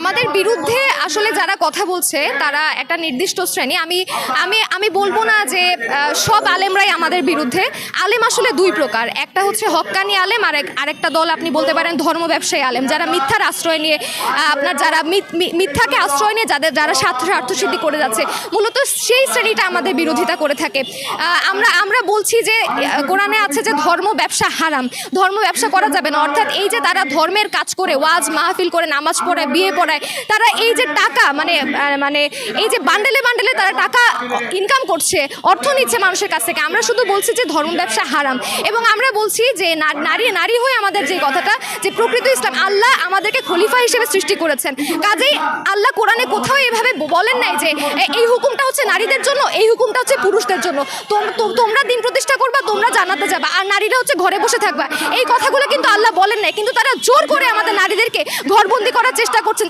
আমাদের বিরুদ্ধে আসলে যারা কথা বলছে, তারা একটা নির্দিষ্ট শ্রেণি। আমি আমি আমি বলব না যে সব আলেমরাই আমাদের বিরুদ্ধে। আলেম আসলে দুই প্রকার। একটা হচ্ছে হক্কানি আলেম, আর আরেকটা দল আপনি বলতে পারেন ধর্ম ব্যবসায়ী আলেম, যারা মিথ্যার আশ্রয় নিয়ে আপনার যারা মিথ্যাকে আশ্রয় নিয়ে যাদের, যারা স্বার্থ, স্বার্থসিদ্ধি করে যাচ্ছে, মূলত সেই শ্রেণীটা আমাদের বিরোধিতা করে থাকে। আমরা আমরা বলছি যে কোরআনে আছে যে ধর্ম ব্যবসা হারাম। ধর্ম ব্যবসা করা যাবে না। অর্থাৎ এই যে তারা ধর্মের কাজ করে, ওয়াজ মাহফিল করে, নামাজ পড়ে, বিয়ে পড়ায় তারা এই যে টাকা মানে মানে এই যে বান্ডেলে বান্ডেলে তারা টাকা ইনকাম করছে, অর্থ নিচ্ছে মানুষের কাছ থেকে। আমরা শুধু বলছি যে ধর্ম ব্যবসা হারাম। এবং আমরা বলছি যে নারী নারী হয়ে আমাদের যে কথাটা, যে প্রকৃত ইসলাম, আল্লাহ আমাদেরকে খলিফা হিসেবে সৃষ্টি করেছেন। কাজেই আল্লাহ কোরআনে কোথাও এভাবে বলেন নাই যে এই হুকুমটা হচ্ছে নারীদের জন্য, এই হুকুমটা হচ্ছে পুরুষদের জন্য। তোম- তোম- তোমরা দিন প্রতিষ্ঠা করবা, তোমরা জানাতে যাবা। আর নারীরা হচ্ছে ঘরে বসে থাকবা। এই কথাগুলো কিন্তু আল্লাহ বলেন নাই, কিন্তু তারা জোর করে আমাদের নারীদেরকে ঘরবন্দি করার চেষ্টা করছেন।